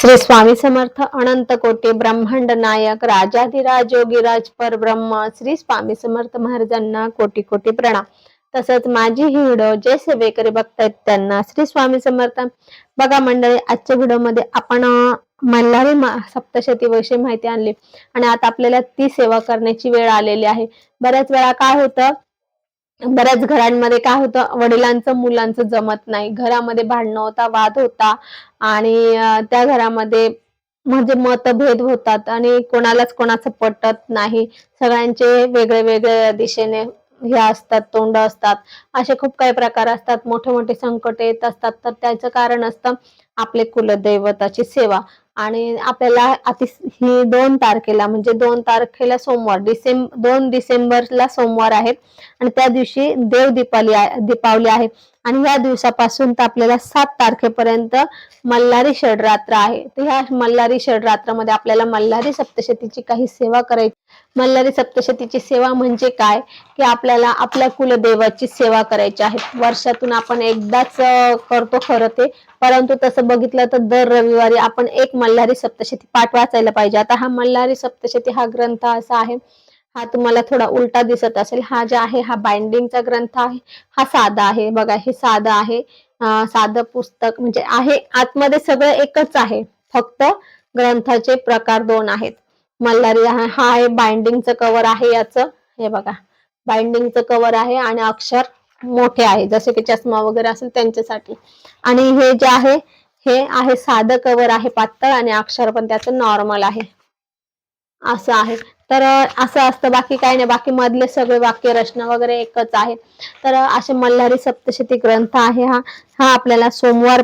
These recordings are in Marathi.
श्री स्वामी समर्थ अनंत कोटी ब्रह्मांड नायक राजाधिराज योगीराज परब्रह्म श्री स्वामी समर्थ महाराजांना कोटी कोटी प्रणाम. तसंच माझी ही व्हिडिओ जे सेवेकरी बघतायत त्यांना श्री स्वामी समर्थ. बघा मंडळी आजच्या व्हिडिओमध्ये आपण मल्हारी मा- सप्तशतीविषयी माहिती आणली. आणि आता आपल्याला ती सेवा करण्याची वेळ आलेली आहे. बऱ्याच वेळा काय होतं बऱ्याच घरांमध्ये काय होतं वडिलांचं मुलांचं जमत नाही. घरामध्ये भांडणं होता वाद होता आणि त्या घरामध्ये म्हणजे मतभेद होतात आणि कोणालाच कोणाचं पटत नाही. सगळ्यांचे वेगळे वेगळे दिशेने हे असतात तोंड असतात. असे खूप काही प्रकार असतात. मोठे मोठे संकट येत असतात. तर त्याचं कारण असतं आपले कुलदैवताची सेवा. आणि आपल्याला अति ही दोन तारखेला म्हणजे दोन तारखेला सोमवार डिसेंब दोन डिसेंबरला सोमवार आहेत आणि त्या दिवशी देव दीपावली आहे- दीपावली आहे. आणि ह्या दिवसापासून तर आपल्याला सात तारखेपर्यंत मल्हारी षडरात्र आहे. तर ह्या मल्हारी षडरात्रामध्ये आपल्याला मल्हारी सप्तशतीची काही सेवा करायची मल्हारी सप्तशतीची सेवा म्हणजे काय? की आपल्याला आपल्या कुलदेवाची सेवा करायची आहे. वर्षातून आपण एकदाच करतो खरं ते. परंतु तसं बघितलं तर दर रविवारी आपण एक मल्हारी सप्तशती पाठ वाचायला पाहिजे. आता हा मल्हारी सप्तशती हा ग्रंथ असा आहे. हा तुम्हाला थोडा उलटा दिसत असेल. हा जे आहे हा बाइंडिंगचा ग्रंथ आहे. हा साधा आहे. बघा हे साधा आहे. साधं पुस्तक म्हणजे आहे. आतमध्ये सगळं एकच आहे. फक्त ग्रंथाचे प्रकार दोन आहेत. मल्हारी हा हा आहे बाइंडिंगचं कव्हर आहे याचं. हे बघा बाइंडिंगचं कव्हर आहे आणि अक्षर मोठे आहे. जसे की चष्मा वगैरे असेल त्यांच्यासाठी. आणि हे जे आहे हे आहे साधं कव्हर आहे पातळ आणि अक्षर पण त्याचं नॉर्मल आहे. असं आहे. तर असं असतं. बाकी काही नाही. बाकी मधले सगळे वाक्य रचना वगैरे एकच आहे. तर असे मल्हारी सप्तशती ग्रंथ आहे हा. हा आपल्याला सोमवार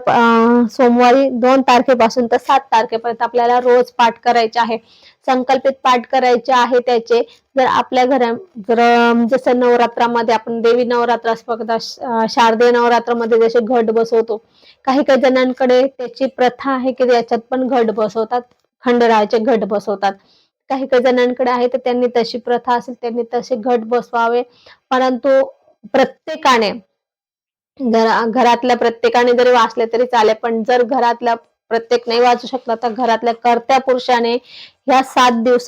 सोमवारी दोन तारखेपासून तर सात तारखेपर्यंत आपल्याला रोज पाठ करायचे आहे. संकल्पित पाठ करायचे आहे त्याचे. जर आपल्या घरा जर जसं नवरात्रामध्ये आपण देवी नवरात्र स्पर्धा शारदीय नवरात्रामध्ये जसे घट बसवतो. काही काही जणांकडे त्याची प्रथा आहे की याच्यात पण घट बसवतात. खंडरायाचे घट बसवतात. काही काही जणांकडे आहे तर त्यांनी तशी प्रथा असेल त्यांनी तसे घट बसवावे. परंतु प्रत्येकाने घरा- घरातल्या प्रत्येकाने जरी वाचले तरी चालेल पण जर घरातल्या प्रत्येक नाही वाचू शकला तर घरातल्या कर्त्या पुरुषाने ह्या सात दिवस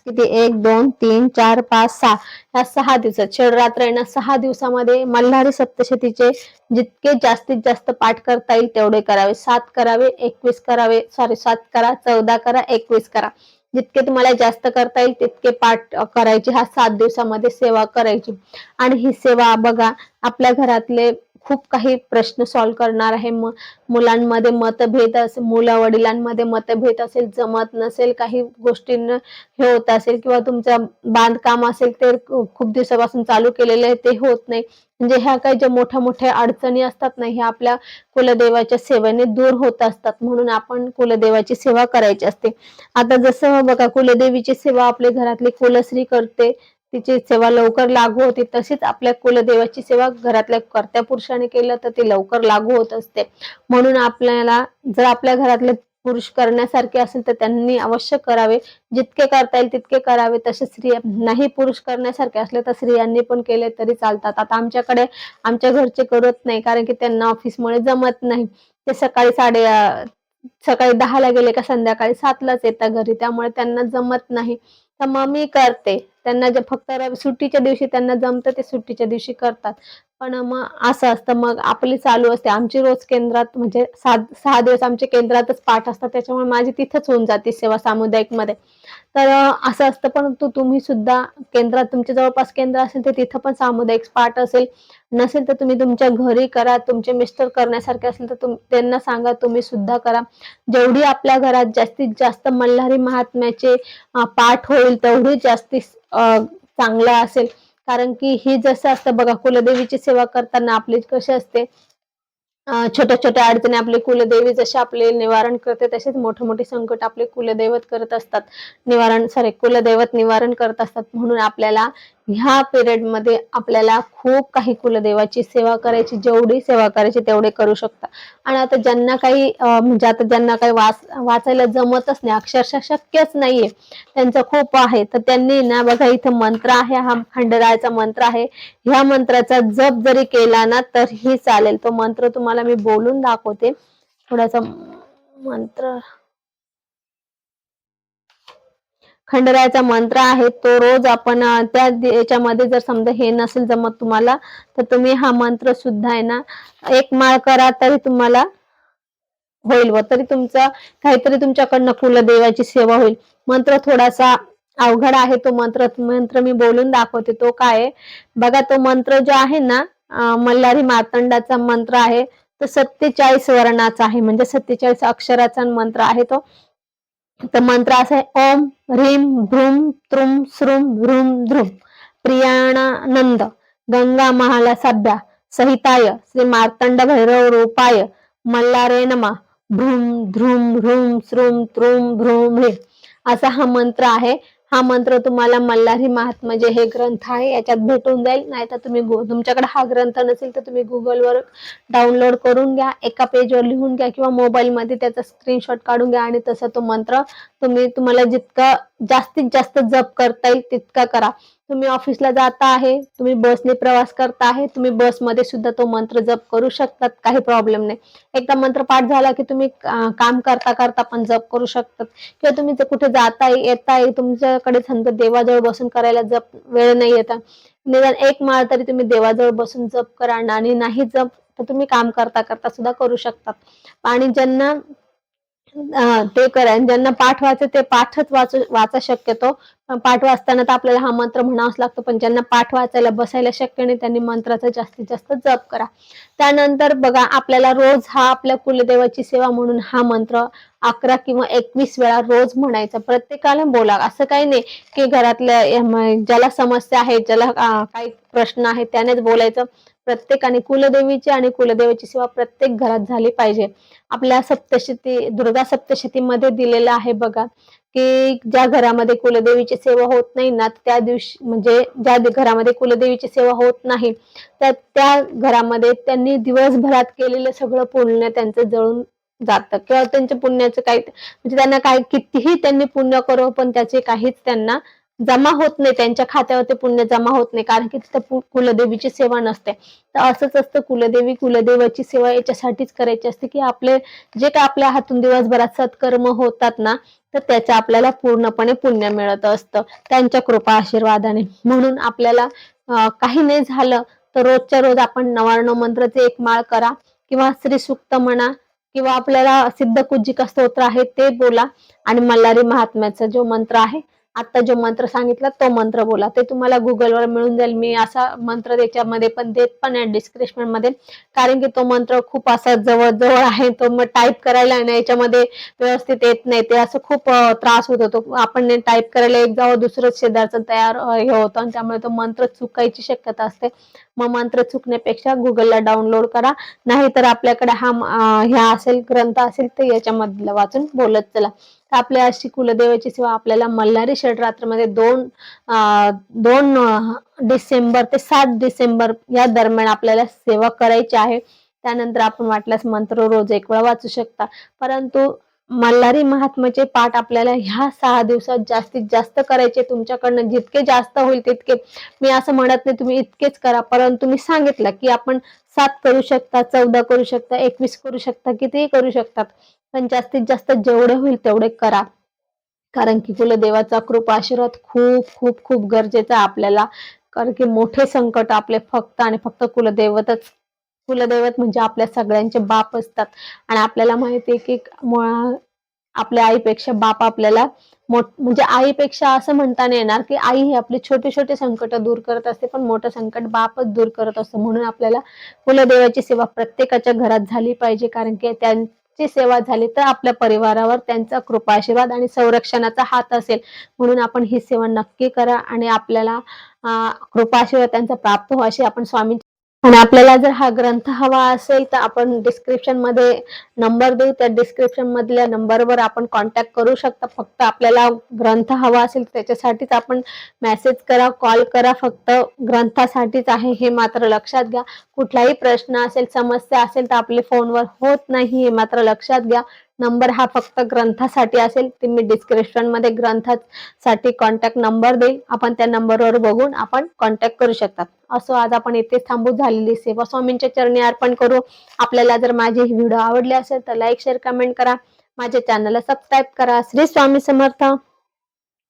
किती? एक दोन तीन चार पाच सहा ह्या सहा दिवसात षडरात्र आहे सहा दिवसामध्ये मल्हारी सप्तशतीचे जितके जास्तीत जास्त पाठ करता येईल तेवढे करावे. सात करावे एकवीस करावे सॉरी सात करा चौदा करा एकवीस करा. जितके तुम्हाला जास्त करता येईल तितके पाठ करायचे. हा सात दिवसामध्ये सेवा करायची. आणि ही सेवा बघा आपल्या घरातले खूप काही प्रश्न सॉल्व्ह करणार आहे. म- मुलांमध्ये मतभेद असेल मुला वडिलांमध्ये मतभेद असेल जमत नसेल काही गोष्टींना हे होत असेल किंवा तुमचं बांधकाम असेल ते खूप दिवसापासून चालू केलेलं आहे ते होत नाही. म्हणजे ह्या काही ज्या मोठ्या मोठ्या अडचणी असतात ना ह्या आपल्या कुलदेवाच्या सेवेने दूर होत असतात. म्हणून आपण कुलदेवाची सेवा करायची असते. आता जसं बघा कुलदेवीची सेवा आपल्या घरातली कुलश्री करते तिची सेवा लवकर लागू होते. तशीच आपल्या कुलदेवाची सेवा घरातल्या कर्त्या पुरुषाने केलं तर ती लवकर लागू होत असते. म्हणून आपल्याला जर आपल्या घरातले पुरुष करण्यासारखे असेल तर त्यांनी अवश्य करावे. जितके करता येईल तितके करावे. तसे स्त्रिया नाही पुरुष करण्यासारखे असले तर स्त्रियांनी पण केले तरी चालतात. आता आमच्याकडे आमच्या घरचे करत नाही कारण की त्यांना ऑफिसमुळे जमत नाही. ते सकाळी साडे सकाळी दहाला गेले का संध्याकाळी सातलाच येतात घरी. त्यामुळे त्यांना जमत नाही. तर मग मी करते. त्यांना जे फक्त सुट्टीच्या दिवशी त्यांना जमतं ते सुट्टीच्या दिवशी करतात. पण मग असं असतं मग आपली चालू असते. आमची रोज केंद्रात म्हणजे सात सहा दिवस आमच्या केंद्रातच पाठ असतात. त्याच्यामुळे माझी तिथंच होऊन जाते सेवा सामुदायिकमध्ये तर असं असतं. परंतु तुम्ही सुद्धा केंद्रात तुमच्या जवळपास केंद्र असेल तर तिथं पण सामुदायिक पाठ असेल. नसेल तर तुम्ही तुमच्या घरी करा. तुमचे मिस्टर करण्यासारखे असेल तर तुम त्यांना सांगा तुम्ही सुद्धा करा. जेवढी आपल्या घरात जास्तीत जास्त मल्हारी महात्म्याचे पाठ होईल तेवढी जास्ती चांगला चांगलं असेल. कारण की ही जसं असतं बघा कुलदेवीची सेवा करताना आपली कशी असते छोट्या छोट्या अडचणी आपली कुलदेवी जसे आपले निवारण करते तसेच मोठे मोठे संकट आपले कुलदैवत करत असतात. निवारण सॉरी कुलदैवत निवारण करत असतात. म्हणून आपल्याला ह्या पिरियडमध्ये आपल्याला खूप काही कुलदेवाची सेवा करायची जेवढी सेवा करायची तेवढे करू शकता. आणि आता ज्यांना काही म्हणजे आता ज्यांना काही वाच वाचायला जमतच नाही अक्षरशः शक्यच नाहीये त्यांचं खूप आहे. तर त्यांनी ना बघा इथं मंत्र आहे हा खंडरायाचा मंत्र आहे. ह्या मंत्राचा जप जरी केला ना तरीही चालेल. तो मंत्र तुम्हाला मी बोलून दाखवते. थोडासा मंत्र खंडरायाचा मंत्र आहे तो रोज आपण त्या याच्यामध्ये जर समजा हे नसेल जमत तुम्हाला तर तुम्ही हा मंत्र सुद्धा आहे ना एक माळ करा तरी तुम्हाला होईल व तरी तुमचा काहीतरी तुमच्याकडनं कुलदेवाची सेवा होईल. मंत्र थोडासा अवघड आहे तो मंत्र मंत्र मी बोलून दाखवते. तो काय आहे? बघा तो मंत्र जो आहे ना अं, मल्हारी मंत्र आहे तो सत्तेचाळीस वर्णाचा आहे. म्हणजे सत्तेचाळीस अक्षराचा मंत्र आहे तो. तर मंत्र असा आहे ओम ह्रीम भ्रूम त्रुम श्रुम भ्रूम ध्रुम प्रियाणानंद गंगा महाला सभ्या सहिताय श्री मार्तंड भैरव रूपाय मल्लारे नमा. भ्रूम ध्रुम भ्रूम श्रुम त्रुम भ्रूम ह्रीम असा हा मंत्र आहे हा मंत्र तुम्हाला मल्हारी महात्मा जे हे ग्रंथ आहे याच्यात भेटून जाईल. नाही तर तुम्ही तुमच्याकडे हा ग्रंथ नसेल तर तुम्ही गुगलवर डाउनलोड करून घ्या. एका पेजवर लिहून घ्या किंवा मोबाईलमध्ये त्याचा स्क्रीनशॉट काढून घ्या आणि तसं तो मंत्र तुम्ही तुम्हाला जितका जास्तीत जास्त जप करता येईल तितका करा. तुम्ही ऑफिसला जाता आहे तुम्ही बसने प्रवास करता आहे तुम्ही बसमध्ये सुद्धा तो मंत्र जप करू शकतात काही प्रॉब्लेम नाही. एकदा मंत्र पाठ झाला की तुम्ही काम करता करता पण जप करू शकतात. किंवा तुम्ही जर कुठे जाताय येताय तुमच्याकडे समजा देवाजवळ बसून करायला जप वेळ नाही येता. निदान एक माळ तरी तुम्ही देवाजवळ बसून जप करा आणि नाही जप तर तुम्ही काम करता करता सुद्धा करू शकतात. आणि ज्यांना ते करा. ज्यांना पाठ वाचायचं ते पाठच वाचू वाचा शक्यतो. पाठ वाचताना तर आपल्याला हा मंत्र म्हणावाच लागतो पण ज्यांना पाठ वाचायला बसायला शक्य नाही त्यांनी मंत्राचा जास्तीत जास्त जप करा. त्यानंतर बघा आपल्याला रोज हा आपल्या कुलदेवाची सेवा म्हणून हा मंत्र अकरा किंवा एकवीस वेळा रोज म्हणायचा. प्रत्येकाला बोला. असं काही नाही की घरातल्या ज्याला समस्या आहे ज्याला काही प्रश्न आहे त्यानेच बोलायचं. प्रत्येकाने कुलदेवीची आणि कुलदेवाची सेवा प्रत्येक घरात झाली पाहिजे. आपल्या सप्तशती दुर्गा सप्तशतीमध्ये दिलेलं आहे बघा की ज्या घरामध्ये कुलदेवीची सेवा होत नाही ना त्या दिवशी म्हणजे ज्या घरामध्ये कुलदेवीची सेवा होत नाही तर त्या घरामध्ये त्यांनी दिवसभरात केलेलं सगळं पुण्य त्यांचं जळून जातं. किंवा त्यांच्या पुण्याचं काही म्हणजे त्यांना काय कितीही त्यांनी पुण्य करो पण त्याचे काहीच त्यांना जमा होत नाही त्यांच्या खात्यावरती पुण्य जमा होत नाही कारण की तिथं कुलदेवीची सेवा नसते. तर असंच असतं कुलदेवी कुलदेवाची सेवा याच्यासाठीच करायची असते की आपले जे काय आपल्या हातून दिवसभरात सत्कर्म होतात ना तर त्याचं आपल्याला पूर्णपणे पुण्य मिळत असतं. त्यांच्या कृपा आशीर्वादाने. म्हणून आपल्याला काही नाही झालं तर रोजच्या रोज आपण नवार्ण मंत्राचे एक माळ करा किंवा श्री सुक्त म्हणा किंवा आपल्याला सिद्ध कुज्जिका स्तोत्र आहे ते बोला आणि मल्हारी महात्म्याचा जो मंत्र आहे आता जो मंत्र सांगितला तो मंत्र बोला. ते तुम्हाला गुगलवर मिळून जाईल. मी असा मंत्र त्याच्यामध्ये पण देत पण आहे डिस्क्रिप्शनमध्ये. कारण की तो मंत्र खूप असा जवळ जवळ आहे. तो मग टाईप करायला आहे ना याच्यामध्ये व्यवस्थित येत नाही. ते असं खूप त्रास होत होतो. आपण टाईप करायला एक जावं दुसरंच शेजारचं तयार हे होतं. आणि त्यामुळे तो मंत्र चुकायची शक्यता असते. मग मंत्र चुकण्यापेक्षा गुगलला डाउनलोड करा. नाहीतर आपल्याकडे हा ह्या असेल ग्रंथ असेल तर याच्यामधलं वाचून बोलत चला. तर आपल्या अशी कुलदेवाची सेवा आपल्याला मल्हारी षडरात्रमध्ये दोन दोन डिसेंबर ते सात डिसेंबर या दरम्यान आपल्याला सेवा करायची आहे. त्यानंतर आपण वाटल्यास मंत्र रोज एक वेळा वाचू शकता. परंतु मल्हारी महात्म्याचे पाठ आपल्याला ह्या सहा दिवसात जास्तीत जास्त करायचे तुमच्याकडनं जितके जास्त होईल तितके. मी असं म्हणत नाही तुम्ही इतकेच करा परंतु मी सांगितलं की आपण सात करू शकता चौदा करू शकता एकवीस करू शकता कितीही करू शकतात पण जास्तीत जास्त जेवढे होईल तेवढे करा. कारण की कुलदेवाचा कृपा आशीर्वाद खूप खूप खूप गरजेचा आहे आपल्याला. कारण की मोठे संकट आपले फक्त आणि फक्त कुलदैवतच कुलदैवत म्हणजे आपल्या सगळ्यांचे बाप असतात. आणि आपल्याला माहिती आहे की आपल्या आईपेक्षा बाप आपल्याला म्हणजे आईपेक्षा असं म्हणता नाही येणार की आई ही आपले छोटे छोटे संकट दूर करत असते पण मोठं संकट बापच दूर करत असतो. म्हणून आपल्याला कुलदेवाची सेवा प्रत्येकाच्या घरात झाली पाहिजे कारण की त्यांची सेवा झाली तर आपल्या परिवारावर त्यांचा कृपा आशीर्वाद आणि संरक्षणाचा हात असेल. म्हणून आपण ही सेवा नक्की करा आणि आपल्याला अं, कृपा आशीर्वाद त्यांचा प्राप्त हो अशी आपण स्वामी आणि आपल्याला जर हा ग्रंथ हवा असेल तर आपण डिस्क्रिप्शनमध्ये नंबर देऊ. त्या डिस्क्रिप्शन मधल्या नंबरवर आपण कॉन्टॅक्ट करू शकता. फक्त आपल्याला ग्रंथ हवा असेल तर त्याच्यासाठीच आपण मेसेज करा कॉल करा. फक्त ग्रंथासाठीच आहे हे मात्र लक्षात घ्या. कुठलाही प्रश्न असेल समस्या असेल तर आपले फोनवर होत नाही हे मात्र लक्षात घ्या. नंबर हा फक्त ग्रंथासाठी असेल ते मी डिस्क्रिप्शनमध्ये ग्रंथासाठी कॉन्टॅक्ट नंबर देईल. आपण त्या नंबरवर बघून आपण कॉन्टॅक्ट करू शकतात. असो आज आपण इथे थांबू झालेली सेवा स्वामींच्या चरणी अर्पण करू. आपल्याला जर माझे व्हिडिओ आवडले असेल तर लाईक शेअर कमेंट करा. माझ्या चॅनलला सबस्क्राईब करा. श्री स्वामी समर्थ.